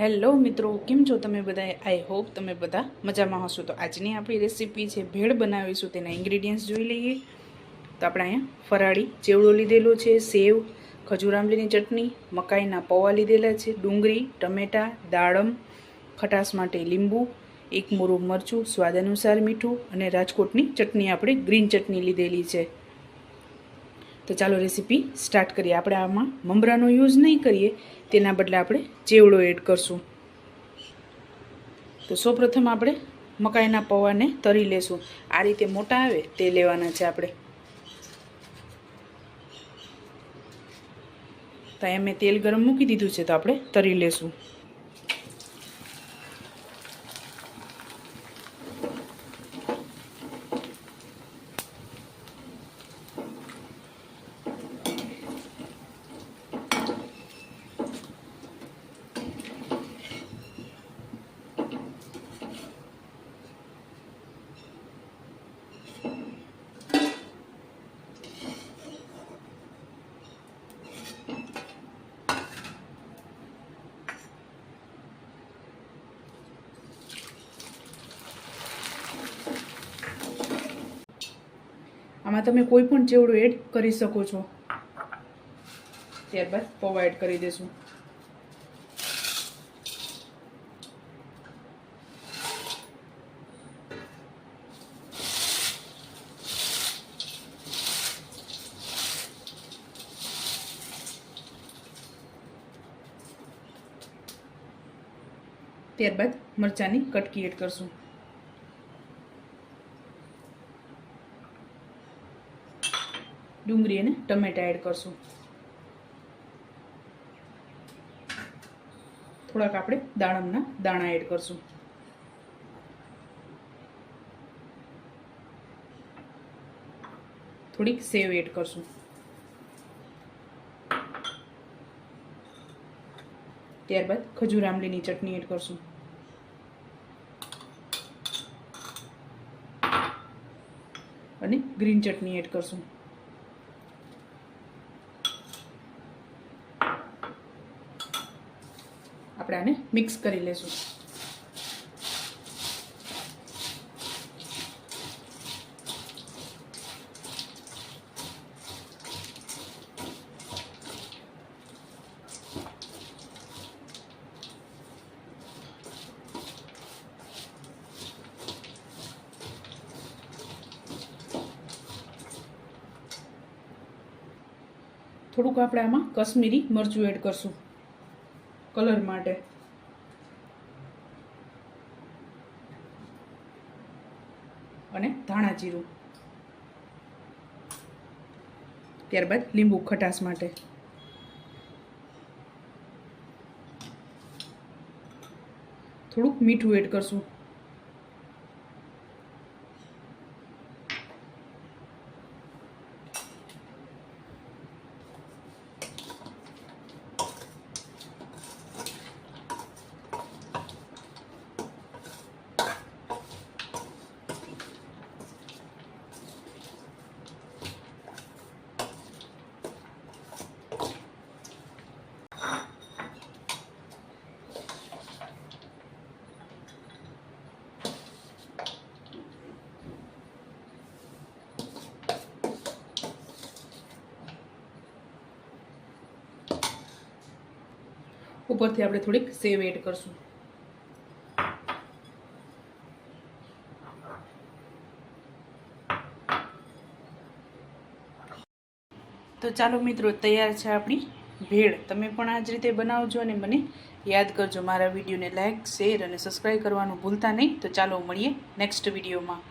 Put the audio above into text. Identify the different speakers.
Speaker 1: Hello મિત્રો, કેમ છો તમે બધા આઈ હોપ તમે બધા મજામાં હશો. તો આજની આપણી રેસીપી છે ભેળ બનાવીશું, તેના ઇન્ગ્રીડિયન્ટ્સ જોઈ લઈએ. તો આપણે અહીંયા ફરાળી ચેવડો લીધેલો છે, સેવ, ખજૂર આંબલીની ચટણી, મકાઈના પૌવા લીધેલા છે, ડુંગળી, ટમેટાં, દાડમ, ખટાશ માટે લીંબુ, એક મોરું મરચું, સ્વાદ અનુસાર મીઠું અને રાજકોટની ચટણી, આપણે ગ્રીન ચટણી લીધેલી છે. તો ચાલો રેસીપી સ્ટાર્ટ કરીએ. આપણે આમાં મમરાનો યુઝ નહીં કરીએ. તેના બદલે આપણે ચેવડો એડ કરશું. તો સૌપ્રથમ આપણે મકાઈના પૌવાને તરી લેશું. આ રીતે મોટા આવે તે લેવાના છે આપણે. તો મેં તેલ ગરમ મૂકી દીધું છે તો આપણે તરી લેશું. આમાં તમે કોઈ પણ ચેવડું એડ કરી શકો છો. ત્યારબાદ પૌવા એડ કરી દેશું ત્યારબાદ મરચાંની કટકી એડ કરશું. ડુંગળી અને ટમેટા એડ કરશું. થોડાક આપણે દાણમના દાણા એડ કરશું. થોડીક સેવ એડ કરશું. ત્યારબાદ ખજૂર આંબલીની ચટણી એડ કરશું. અને ગ્રીન ચટણી એડ કરશું. આપણે આને મિક્સ કરી લેશું. થોડુંક આપણે આમાં કશ્મીરી મરચું એડ કરશું. કલર માટે. અને ધાણા જીરું. ત્યારબાદ લીંબુ ખટાશ માટે. થોડુંક મીઠું એડ કરશું. ઉપરથી આપણે થોડીક સેવ એડ કરશું. તો ચાલો મિત્રો, તૈયાર છે આપણી ભેળ. તમે પણ આ જ રીતે બનાવજો અને મને યાદ કરજો. મારા વિડીયોને લાઇક શેર અને સબસ્ક્રાઈબ કરવાનું ભૂલતા નહીં. તો ચાલો મળીએ નેક્સ્ટ વિડીયોમાં.